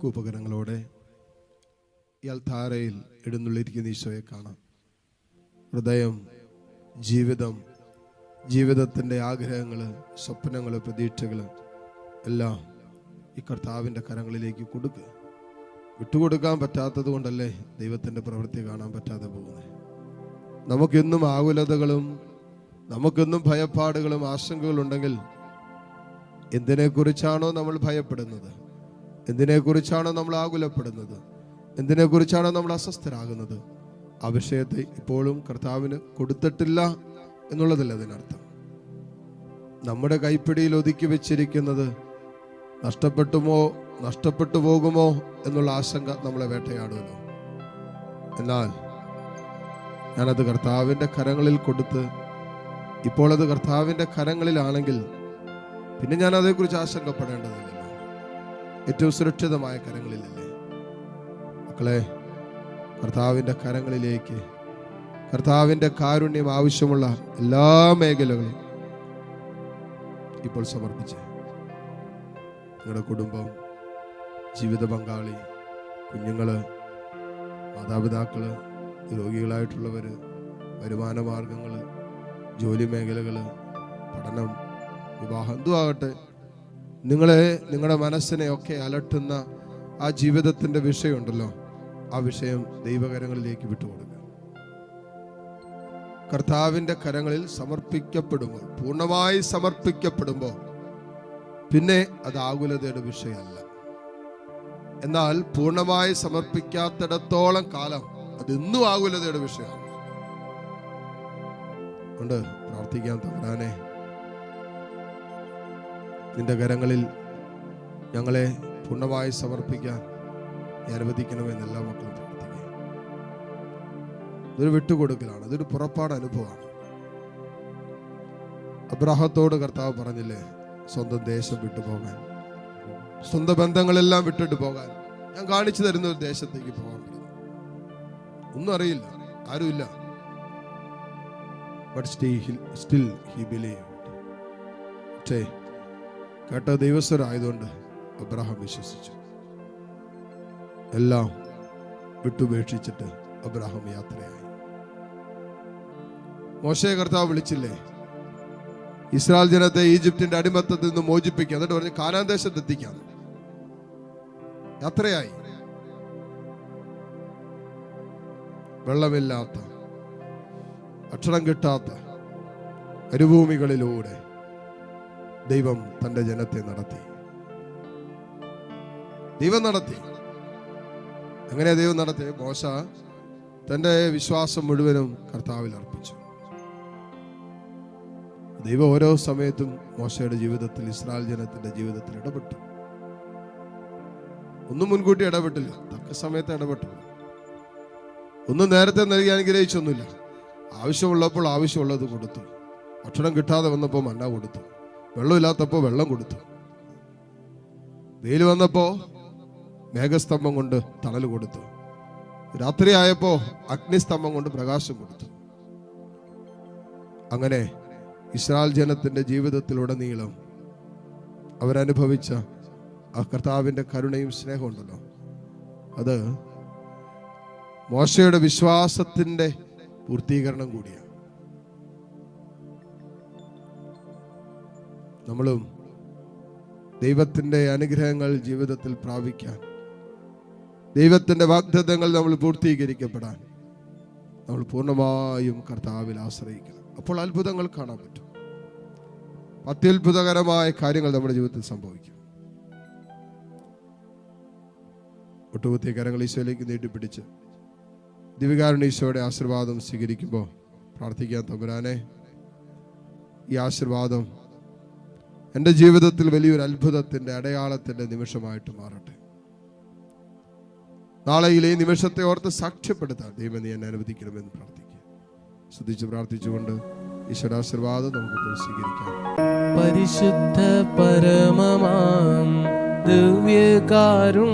കൂപ്പകരങ്ങളോടെ ഇയാൾ ധാരയിൽ എഴുന്നള്ളിയിരിക്കുന്ന ഈശോയെ കാണാം. ഹൃദയം ജീവിതം ജീവിതത്തിന്റെ ആഗ്രഹങ്ങൾ സ്വപ്നങ്ങൾ പ്രതീക്ഷകൾ എല്ലാം ഈ കർത്താവിന്റെ കരങ്ങളിലേക്ക് കൊടുക്കുക വിട്ടുകൊടുക്കാൻ പറ്റാത്തത് കൊണ്ടല്ലേ ദൈവത്തിന്റെ പ്രവൃത്തി കാണാൻ പറ്റാതെ പോകുന്നത്? നമുക്കെന്നും ആകുലതകളും നമുക്കെന്നും ഭയപ്പാടുകളും ആശങ്കകളുണ്ടെങ്കിൽ എന്തിനെക്കുറിച്ചാണോ നമ്മൾ ഭയപ്പെടുന്നത്? എന്തിനെക്കുറിച്ചാണോ നമ്മൾ ആകുലപ്പെടുന്നത്? എന്തിനെക്കുറിച്ചാണോ നമ്മൾ അസ്വസ്ഥരാകുന്നത്? ആ വിഷയത്തെ ഇപ്പോഴും കർത്താവിന് കൊടുത്തിട്ടില്ല എന്നുള്ളതല്ല അതിനർത്ഥം. നമ്മുടെ കൈപ്പിടിയിൽ ഒതുക്കി വെച്ചിരിക്കുന്നത് നഷ്ടപ്പെട്ടുമോ നഷ്ടപ്പെട്ടു പോകുമോ എന്നുള്ള ആശങ്ക നമ്മളെ വേട്ടയാടുമല്ലോ എന്നാൽ ഞാനത് കർത്താവിന്റെ കരങ്ങളിൽ കൊടുത്ത് ഇപ്പോൾ അത് കർത്താവിന്റെ കരങ്ങളിലാണെങ്കിൽ പിന്നെ ഞാൻ അതേക്കുറിച്ച് ആശങ്കപ്പെടേണ്ടതില്ലല്ലോ ഏറ്റവും സുരക്ഷിതമായ കരങ്ങളിലല്ലേ? മക്കളെ കർത്താവിന്റെ കരങ്ങളിലേക്ക് കർത്താവിന്റെ കാരുണ്യം ആവശ്യമുള്ള എല്ലാ മേഖലകളും ഇപ്പോൾ സമർപ്പിച്ച്. നിങ്ങളുടെ കുടുംബം ജീവിത പങ്കാളി കുഞ്ഞുങ്ങൾ മാതാപിതാക്കൾ രോഗികളായിട്ടുള്ളവർ വരുമാന മാർഗങ്ങൾ ജോലി മേഖലകൾ പഠനം വിവാഹം എന്തും ആകട്ടെ. നിങ്ങളെ നിങ്ങളുടെ മനസ്സിനെ ഒക്കെ അലട്ടുന്ന ആ ജീവിതത്തിന്റെ വിഷയമുണ്ടല്ലോ ആ വിഷയം ദൈവകരങ്ങളിലേക്ക് വിട്ടുകൊടുക്കുക. കർത്താവിന്റെ കരങ്ങളിൽ സമർപ്പിക്കപ്പെടുമ്പോൾ പൂർണമായി സമർപ്പിക്കപ്പെടുമ്പോൾ പിന്നെ അത് ആകുലതയുടെ വിഷയമല്ല. എന്നാൽ പൂർണമായി സമർപ്പിക്കാത്തിടത്തോളം കാലം അത് ഇന്നും ആകുലതയുടെ വിഷയമാണ് കൊണ്ട് പ്രാർത്ഥിക്കാൻ തമ്പുരാനെ. നിന്റെ കരങ്ങളിൽ ഞങ്ങളെ പൂർണമായി സമർപ്പിക്കാൻ അനുവദിക്കണമെന്ന് എല്ലാ മക്കളും പ്രാർത്ഥിക്കുക. ഇതൊരു വിട്ടുകൊടുക്കലാണ് ഇതൊരു പുറപ്പാട് അനുഭവമാണ്. അബ്രാഹത്തോട് കർത്താവ് പറഞ്ഞില്ലേ സ്വന്തം ദേശം വിട്ടുപോകാൻ സ്വന്തം ബന്ധങ്ങളെല്ലാം വിട്ടിട്ട് പോകാൻ. ഞാൻ കാണിച്ചു തരുന്ന ഒരു ദേശത്തേക്ക് പോകാൻ ഒന്നും അറിയില്ല ആരുമില്ല. സ്റ്റിൽ ഹി ബിലീവ് കേട്ട ദൈവസ്വരായതുകൊണ്ട് അബ്രഹാം വിശ്വസിച്ചു. എല്ലാം വിട്ടുപേക്ഷിച്ചിട്ട് അബ്രഹാം യാത്രയായി. മോശയെ കർത്താവ് വിളിച്ചില്ലേ? ഇസ്രായേൽ ജനത്തെ ഈജിപ്തിന്റെ അടിമത്തത്തിൽ നിന്ന് മോചിപ്പിക്കുക എന്നിട്ട് പറഞ്ഞ് കാനാൻ എത്തിക്കാം യാത്രയായി. വെള്ളമില്ലാത്ത ഭക്ഷണം കിട്ടാത്ത മരുഭൂമികളിലൂടെ ദൈവം തന്റെ ജനത്തെ നടത്തി. ദൈവം നടത്തി. അങ്ങനെ ദൈവം നടത്തി മോശ തന്റെ വിശ്വാസം മുഴുവനും കർത്താവിൽ അർപ്പിച്ചു. ദൈവം ഓരോ സമയത്തും മോശയുടെ ജീവിതത്തിൽ ഇസ്രായേൽ ജനത്തിന്റെ ജീവിതത്തിൽ ഇടപെട്ടു. ഒന്നും മുൻകൂട്ടി ഇടപെട്ടില്ല. തക്ക സമയത്ത് ഇടപെട്ടു. ഒന്നും നേരത്തെ നൽകി അനുഗ്രഹിച്ചൊന്നുമില്ല. ആവശ്യമുള്ളപ്പോൾ ആവശ്യമുള്ളത് കൊടുത്തു. ഭക്ഷണം കിട്ടാതെ വന്നപ്പോൾ മന്ന കൊടുത്തു. വെള്ളമില്ലാത്തപ്പോൾ വെള്ളം കൊടുത്തു. വെയിൽ വന്നപ്പോൾ മേഘസ്തംഭം കൊണ്ട് തണൽ കൊടുത്തു. രാത്രി ആയപ്പോൾ അഗ്നിസ്തംഭം കൊണ്ട് പ്രകാശം കൊടുത്തു. അങ്ങനെ ഇസ്രായേൽ ജനത്തിന്റെ ജീവിതത്തിലുടനീളം അവരനുഭവിച്ച ആ കർത്താവിന്റെ കരുണയും സ്നേഹവും ഉണ്ടല്ലോ. അത് മോശയുടെ വിശ്വാസത്തിന്റെ പൂർത്തീകരണം കൂടിയാണ്. നമ്മളും ദൈവത്തിന്റെ അനുഗ്രഹങ്ങൾ ജീവിതത്തിൽ പ്രാപിക്കാൻ ദൈവത്തിന്റെ വാഗ്ദത്തങ്ങൾ നമ്മൾ പൂർത്തീകരിക്കപ്പെടാൻ നമ്മൾ പൂർണമായും കർത്താവിൽ ആശ്രയിക്കണം. അപ്പോൾ അത്ഭുതങ്ങൾ കാണാൻ പറ്റും. അത്യത്ഭുതകരമായ കാര്യങ്ങൾ നമ്മുടെ ജീവിതത്തിൽ സംഭവിക്കും. ഒട്ടുകുത്തിയ കരങ്ങൾ ഈശോയിലേക്ക് നീട്ടിപ്പിടിച്ച് ദിവികാരുണ്യ ഈശോയുടെ ആശീർവാദം സ്വീകരിക്കുമ്പോൾ പ്രാർത്ഥിക്കാൻ തമ്പുരാനെ ഈ ആശീർവാദം എന്റെ ജീവിതത്തിൽ വലിയൊരു അത്ഭുതത്തിന്റെ അടയാളത്തിന്റെ നിമിഷമായിട്ട് മാറട്ടെ. നാളെയിൽ ഈ നിമിഷത്തെ ഓർത്ത് സാക്ഷ്യപ്പെടുത്താൻ ദൈവം നീ എന്നെ അനുവദിക്കണമെന്ന് പ്രാർത്ഥിക്കുക. ശ്രദ്ധിച്ച് പ്രാർത്ഥിച്ചുകൊണ്ട് ഈശ്വരാശീർവാദം നമുക്ക് സ്വീകരിക്കാം. പരിശുദ്ധ പരമമാം ദിവ്യകാരുണ്യമേ